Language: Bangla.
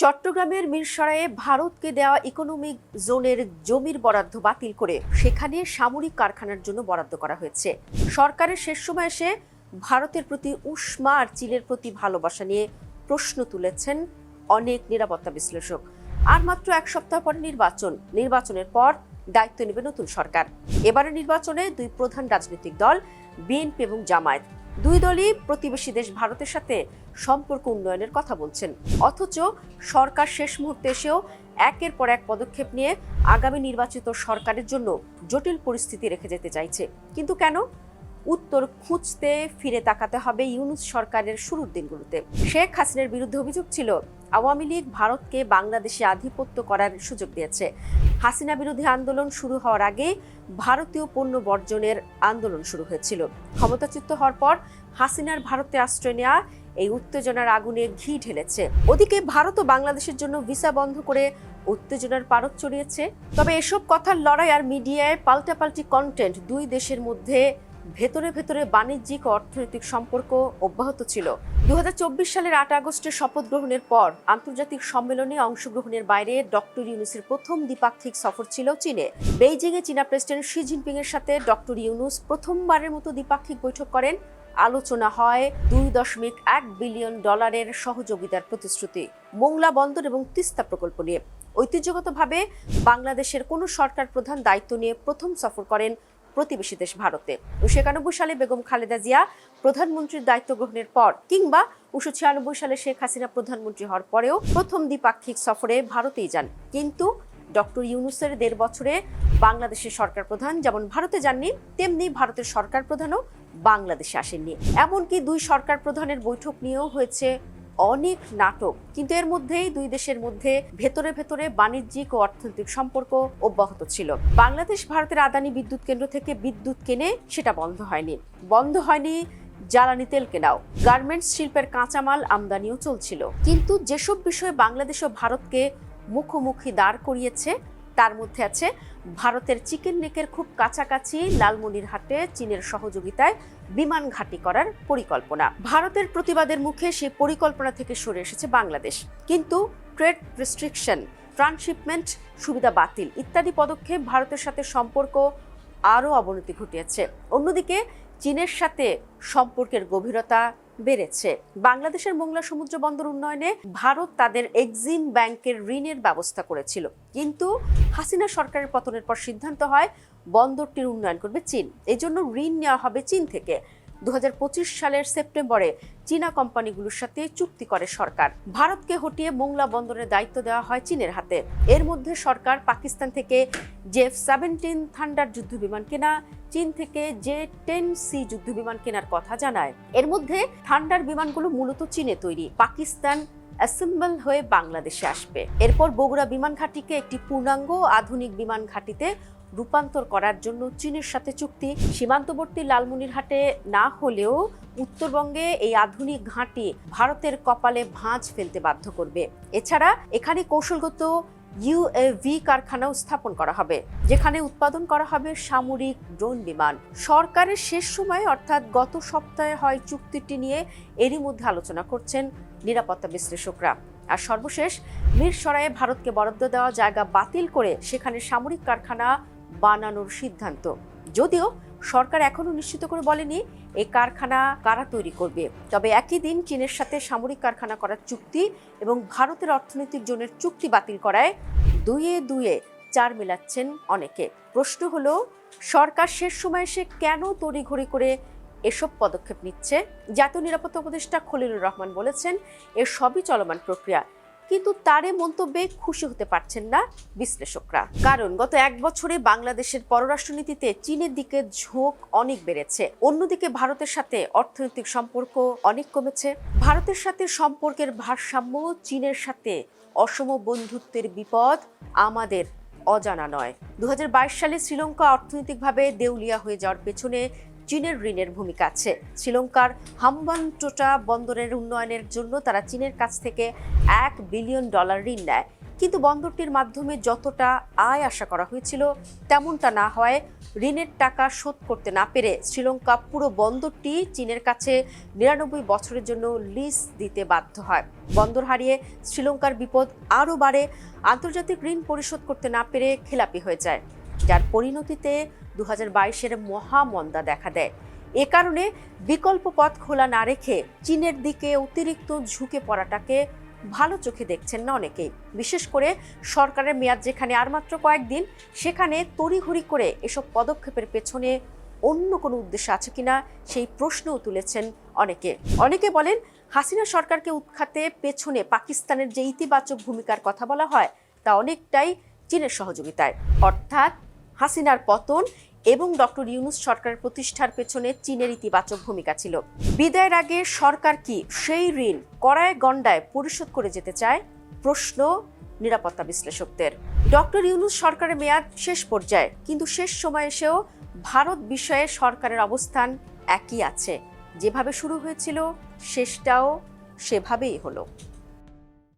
চট্টগ্রামের মিরসরাইয়ে ভারতকে দেওয়া ইকোনমিক জোনের জমির বরাদ্দ বাতিল করে সেখানে সামরিক কারখানার জন্য বরাদ্দ করা হয়েছে। সরকারের শেষ সময় এসে ভারতের প্রতি উষ্মা আর চীনের প্রতি ভালোবাসা নিয়ে প্রশ্ন তুলেছেন অনেক নিরাপত্তা বিশ্লেষক। আর মাত্র এক সপ্তাহ পরে নির্বাচন, নির্বাচনের পর দায়িত্ব নেবে নতুন সরকার। এবারের নির্বাচনে দুই প্রধান রাজনৈতিক দল, বিএনপি এবং জামায়াত। দুই দলই প্রতিবেশী দেশ ভারতের সাথে সম্পর্ক উন্নয়নের কথা বলছেন। অথচ সরকার শেষ মুহূর্তে এসেও একের পর এক পদক্ষেপ নিয়ে আগামী নির্বাচিত সরকারের জন্য জটিল পরিস্থিতি রেখে যেতে চাইছে। কিন্তু কেন? উত্তর খুঁজতে ফিরে তাকাতে হবে ইউনুস সরকারের শুরুর দিনগুলোতে। শেখ হাসিনার বিরুদ্ধে অভিযোগ ছিল আওয়ামী লীগ ভারতকে বাংলাদেশে আধিপত্য করার সুযোগ দিয়েছে। হাসিনা বিরোধী আন্দোলন শুরু হওয়ার আগে ভারতীয় পণ্য বর্জনের আন্দোলন শুরু হয়েছিল। ক্ষমতাচ্যুত হওয়ার পর হাসিনার ভারতে আশ্রয় নেওয়া এই উত্তেজনার আগুনে ঘি ঢেলেছে। ওদিকে ভারত ও বাংলাদেশের জন্য ভিসা বন্ধ করে উত্তেজনার পারদ চড়িয়েছে। তবে এসব কথার লড়াই আর মিডিয়ায় পাল্টাপাল্টি কন্টেন্ট দুই দেশের মধ্যে ভেতরে ভেতরে বাণিজ্যিক অর্থনৈতিক সম্পর্ক অব্যাহত ছিল। দুই হাজার চব্বিশ সালের আট আগস্টের শপথ গ্রহণের পর আন্তর্জাতিক সম্মেলনে অংশগ্রহণের বাইরে ডক্টর ইউনুসের প্রথম দ্বিপাক্ষিক সফর ছিল চীনে। বেইজিংয়ে চীনা প্রেসিডেন্ট শি জিনপিং এর সাথে ডক্টর ইউনুস প্রথমবারের মতো দ্বিপাক্ষিক বৈঠক করেন। আলোচনা হয় দুই দশমিক এক বিলিয়ন ডলারের সহযোগিতার প্রতিশ্রুতি, মোংলা বন্দর এবং তিস্তা প্রকল্প নিয়ে। ঐতিহ্যগতভাবে বাংলাদেশের কোনো সরকার প্রধান দায়িত্ব নিয়ে প্রথম সফর করেন প্রতিবেশী দেশ ভারতে। উনিশশো একানব্বই সালে বেগম খালেদা জিয়া প্রধানমন্ত্রীর দায়িত্ব গ্রহণের পর কিংবা উনিশশো ছিয়ানব্বই সালে শেখ হাসিনা প্রধানমন্ত্রী হওয়ার পরেও প্রথম দ্বিপাক্ষিক সফরে ভারতেই যান। কিন্তু ডক্টর ইউনুসের দেড় বছরে বাংলাদেশের সরকার প্রধান যেমন ভারতে যাননি, তেমনি ভারতের সরকার প্রধানও বাংলাদেশে আসেননি। এমনকি দুই সরকার প্রধানের বৈঠক নিয়েও হয়েছে অনেক নাটক, কিন্তু এর মধ্যেই দুই দেশের মধ্যে ভেতরে ভেতরে বাণিজ্যিক ও অর্থনৈতিক সম্পর্ক অব্যাহত ছিল। বাংলাদেশ ভারতের আদানি বিদ্যুৎ কেন্দ্র থেকে বিদ্যুৎ কেনে সেটা বন্ধ হয়নি। বন্ধ হয়নি জ্বালানি তেল কেনাও। গার্মেন্টস শিল্পের কাঁচামাল আমদানিও চলছিল। কিন্তু যেসব বিষয়ে বাংলাদেশ ও ভারতকে মুখোমুখি দাঁড় করিয়েছে তার মধ্যে আছে ভারতের চিকেন নেকের খুব কাছাকাছি লালমনিরহাটে চীনের সহযোগিতায় বিমান ঘাঁটি করার পরিকল্পনা। ভারতের প্রতিবাদের মুখে সেই পরিকল্পনা থেকে সরে এসেছে বাংলাদেশ। কিন্তু ট্রেড রেস্ট্রিকশন ট্রান্সশিপমেন্ট সুবিধা বাতিল ইত্যাদি পদক্ষেপ ভারতের সাথে সম্পর্ক আরও অবনতি ঘটিয়েছে। অন্যদিকে চীনের সাথে সম্পর্কের গভীরতা বেড়েছে। বাংলাদেশের মোংলা সমুদ্র বন্দর উন্নয়নে ভারত তাদের এক্সিম ব্যাংকের ঋণের ব্যবস্থা করেছিল। কিন্তু হাসিনা সরকারের পতনের পর সিদ্ধান্ত হয়, বন্দরটির উন্নয়ন করবে চীন। এজন্য ঋণ নেওয়া হবে চীন থেকে। দু সালের সেপ্টেম্বরে চীনা কোম্পানিগুলোর সাথে চুক্তি করে সরকার। ভারতকে হটিয়ে মোংলা বন্দরের দায়িত্ব দেওয়া হয় চীনের হাতে। এর মধ্যে সরকার পাকিস্তান থেকে জেফ সেভেন্টিন থান্ডার যুদ্ধ বিমান কেনা চীন থেকে যে টেন সি যুদ্ধ বিমান কেনার কথা জানায়। এর মধ্যে থান্ডার বিমানগুলো মূলত চীনে তৈরি। পাকিস্তান অ্যাসেম্বল হয়ে বাংলাদেশে আসবে। এরপর বগুড়া বিমান ঘাঁটিকে একটি পূর্ণাঙ্গ আধুনিক বিমান ঘাঁটিতে রূপান্তর করার জন্য চীনের সাথে চুক্তি। সীমান্তবর্তী লালমনিরহাটে না হলেও উত্তরবঙ্গে এই আধুনিক ঘাঁটি ভারতের কপালে ভাঁজ ফেলতে বাধ্য করবে। এছাড়া এখানে কৌশলগত ইউএভি কারখানাও স্থাপন করা হবে, যেখানে উৎপাদন করা হবে সামরিক ড্রোন বিমান। সরকারের শেষ সময়ে, অর্থাৎ গত সপ্তাহে হয় চুক্তিটি নিয়ে এরই মধ্যে আলোচনা করছেন নিরাপত্তা বিশ্লেষকরা। আর সর্বশেষ, মিরসরাইয়ে ভারতকে বরাদ্দ দেওয়া জায়গা বাতিল করে সেখানে সামরিক কারখানা বানানোর সিদ্ধান্ত। যদিও সরকার এখনও নিশ্চিত করে বলেনি এই কারখানা কারা তৈরি করবে। তবে একই দিন চীনের সাথে সামরিক কারখানা করার চুক্তি এবং ভারতের অর্থনৈতিক জোনের চুক্তি বাতিল করায় দুয়ে দুয়ে চার মেলাচ্ছেন অনেকে। প্রশ্ন হলো, সরকার শেষ সময় এসে কেন তড়িঘড়ি করে এসব পদক্ষেপ নিচ্ছে? জাতীয় নিরাপত্তা উপদেষ্টা খলিলুর রহমান বলেছেন এর সবই চলমান প্রক্রিয়া। কিন্তু তারে মন্তব্যে খুশি হতে পারছেন না বিশ্লেষকরা। কারণ গত এক বছরে বাংলাদেশের পররাষ্ট্রনীতিতে চীনের দিকে ঝোঁক অনেক বেড়েছে। অন্যদিকে ভারতের সাথে অর্থনৈতিক সম্পর্ক অনেক কমেছে। ভারতের সাথে সম্পর্কের ভারসাম্য চীনের সাথে অসম বন্ধুত্বের বিপদ আমাদের অজানা নয়। দু সালে শ্রীলঙ্কা অর্থনৈতিকভাবে দেউলিয়া হয়ে যাওয়ার পেছনে চীনের ঋণের ভূমিকা আছে। শ্রীলঙ্কার হাম্বানটোটা বন্দরের উন্নয়নের জন্য তারা চীনের কাছ থেকে এক বিলিয়ন ডলার ঋণ নেয়। কিন্তু বন্দরটির মাধ্যমে যতটা আয় আশা করা হয়েছিল, তেমনটা না হয় ঋণের টাকা শোধ করতে না পেরে শ্রীলঙ্কা পুরো বন্দরটি চীনের কাছে নিরানব্বই বছরের জন্য লিজ দিতে বাধ্য হয়। বন্দর হারিয়ে শ্রীলঙ্কার বিপদ আরও বাড়ে, আন্তর্জাতিক ঋণ পরিশোধ করতে না পেরে খেলাপি হয়ে যায়। যার পরিণতিতে দু হাজার বাইশের মহামন্দা দেখা দেয়। এ কারণে বিকল্প পথ খোলা না রেখে চীনের দিকে অতিরিক্ত ঝুঁকে পড়াটাকে ভালো চোখে দেখছেন না অনেকেই। বিশেষ করে সরকারের মেয়াদ যেখানে আর মাত্র কয়েকদিন, সেখানে তড়িঘড়ি করে এসব পদক্ষেপের পেছনে অন্য কোনো উদ্দেশ্য আছে কিনা সেই প্রশ্নও তুলেছেন অনেকে। অনেকে বলেন, হাসিনা সরকারকে উৎখাতে পেছনে পাকিস্তানের যে ইতিবাচক ভূমিকার কথা বলা হয়, তা অনেকটাই চীনের সহযোগিতায়। অর্থাৎ হাসিনার পতন এবং ডক্টর ইউনুস সরকারের প্রতিষ্ঠার পেছনে চীনের ইতিবাচক ভূমিকা ছিল। বিদায়ের আগে সরকার কি সেই ঋণ কড়ায় গণ্ডায় পরিশোধ করে যেতে চায়? প্রশ্ন নিরাপত্তা বিশ্লেষকদের। ডক্টর ইউনুস সরকারের মেয়াদ শেষ পর্যায়ে, কিন্তু শেষ সময় এসেও ভারত বিষয়ে সরকারের অবস্থান একই আছে। যেভাবে শুরু হয়েছিল, শেষটাও সেভাবেই হলো।